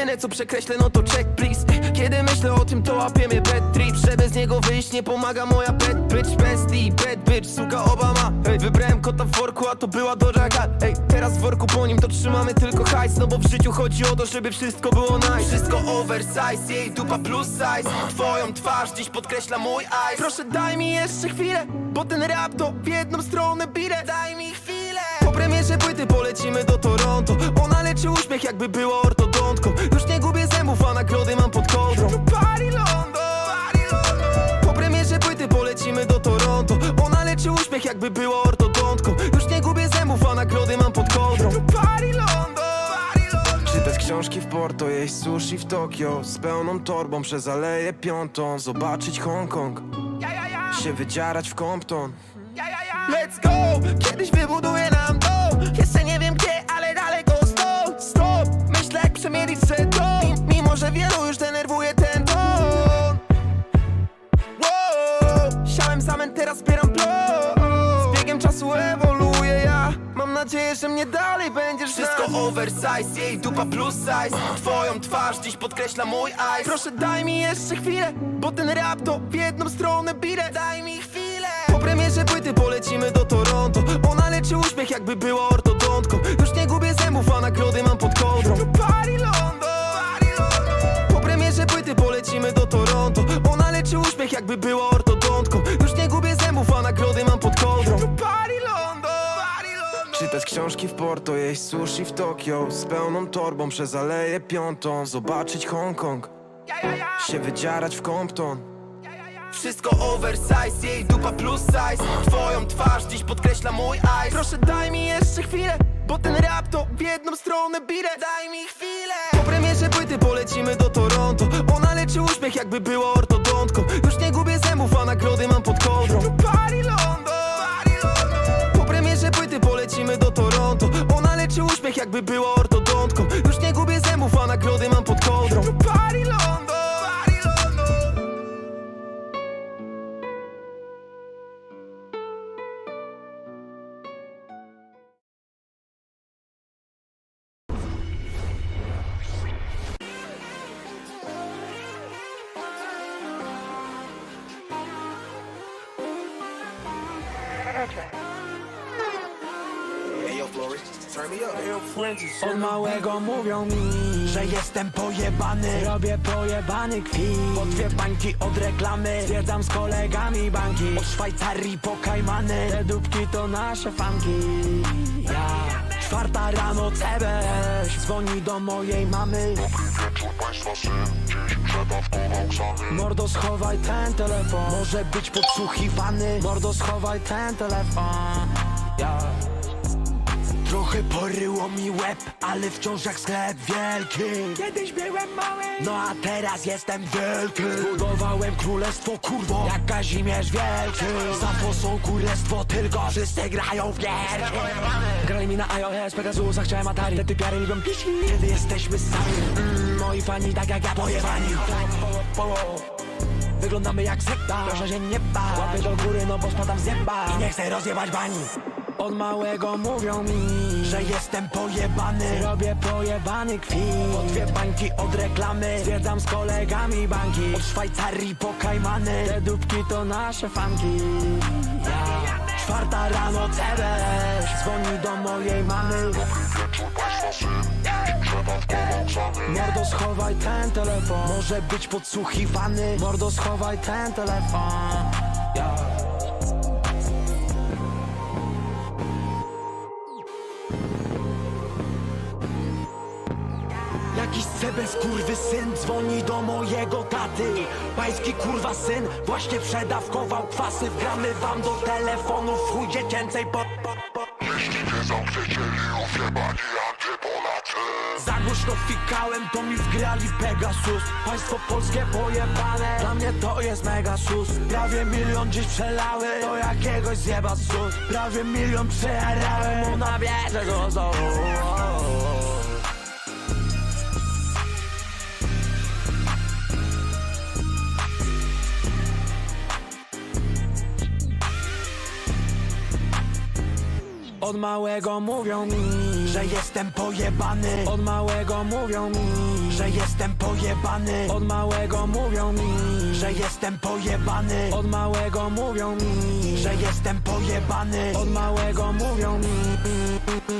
Jedyne co przekreślę no to check please. Kiedy myślę o tym to łapie mnie bad trip. Że bez niego wyjść nie pomaga moja bad bitch. Bestie, bad bitch, suka Obama. Ej, wybrałem kota w worku, a to była Doja Ej, teraz w worku po nim to trzymamy tylko hajs. No bo w życiu chodzi o to, żeby wszystko było nice. Wszystko oversize, jej dupa plus size. Twoją twarz dziś podkreśla mój eyes. Proszę daj mi jeszcze chwilę, bo ten rap to w jedną stronę bire Daj mi chwilę. Po premierze płyty polecimy do Toronto. Ona leczy uśmiech jakby była Już nie gubię zębów, a nagrody mam pod kołdrą. Party London, Po premierze płyty polecimy do Toronto Ona leczy uśmiech jakby była ortodontką Już nie gubię zębów, a nagrody mam pod kołdrą. Party London, Czytać książki w Porto, jeść sushi w Tokio? Z pełną torbą przez aleję piątą. Zobaczyć Hongkong, Ja, ja, ja, się wydzierać w Compton. Ja, ja, ja. Let's go, kiedyś wybuduję nam dom. Jeszcze nie wiem gdzie, wielu już denerwuje ten ton. Wow, siałem zamęt, teraz zbieram plon Z biegiem czasu ewoluuję ja. Mam nadzieję, że mnie dalej będziesz Wszystko oversize, jej dupa plus size. Twoją twarz dziś podkreśla mój eyes Proszę daj mi jeszcze chwilę Bo ten rap to w jedną stronę bire Daj mi chwilę. Po premierze płyty polecimy do Toronto. Ona leczy uśmiech jakby była ortodontką Już nie gubię zębów, a nagrody mam pod uśmiech jakby była ortodontką. Już nie gubię zębów, a nagrody mam pod kołdrą. Party London, party London. Czytać książki w Porto, jeść sushi w Tokio? Z pełną torbą przez aleję piątą. Zobaczyć Hongkong, Ja, ja, ja. się wydzierać w Compton. Wszystko oversize, jej dupa plus size. Twoją twarz dziś podkreśla mój eyes. Proszę daj mi jeszcze chwilę Bo ten rap to w jedną stronę bire Daj mi chwilę. Po premierze płyty polecimy do Toronto. Ona leczy uśmiech jakby była ortodontką. Już nie gubię zębów, a nagrody mam pod kołdrą party London Po premierze płyty polecimy do Toronto. Ona leczy uśmiech jakby była ortodontką. Już nie gubię zębów, a nagrody mam Od małego mówią mi, że jestem pojebany. Robię pojebany kwit. Po dwie bańki od reklamy. Zwiedzam z kolegami banki. Od Szwajcarii po Kajmany. Te dupki to nasze fanki. Ja. Czwarta rano CBS Dzwoni do mojej mamy. Wieczór państwa syn Mordo schowaj ten telefon Może być podsłuchiwany Mordo schowaj ten telefon ja. Trochę poryło mi łeb, ale wciąż jak sklep wielki. Kiedyś byłem mały, no a teraz jestem wielki. Budowałem królestwo kurwo, jak Kazimierz Wielki. Za fosą królestwo tylko, wszyscy grają w gierki. Grali mi na iOS, Pegasusa, chciałem Atari. Te typiary lubią piśni, kiedy jesteśmy sami. Mm, Moi fani tak jak ja pojebani. Po, po, po. Wyglądamy jak sekta, proszę się nie bać. Łapy do góry, no bo spadam z nieba. I nie chcę rozjebać bani Od małego mówią mi, że jestem pojebany. Robię pojebany kwit. Po dwie bańki od reklamy. Zwiedzam z kolegami banki. Od Szwajcarii po Kajmany. Te dupki to nasze fanki. Czwarta rano CBS Dzwoni do mojej mamy. Mordo schowaj ten telefon. Może być podsłuchiwany. Mordo schowaj ten telefon. Cebes kurwy syn dzwoni do mojego taty. Pański kurwa syn właśnie przedawkował kwasy. Wgramy wam do telefonu w chuj dziecięcej po, po, po. Jeśli nie zamkniecie liów jebani antypolacy Za głośno fikałem, to mi wgrali Pegasus. Państwo polskie pojebane, dla mnie to jest mega sus Prawie milion dziś przelały, do jakiegoś zjeba sus Prawie milion przejarałem, ona wie, że go znowu Od małego mówią mi, że jestem pojebany. Od małego mówią mi, Że jestem pojebany. Od małego mówią mi Że jestem pojebany. Od małego mówią mi Że jestem pojebany. Od małego mówią mi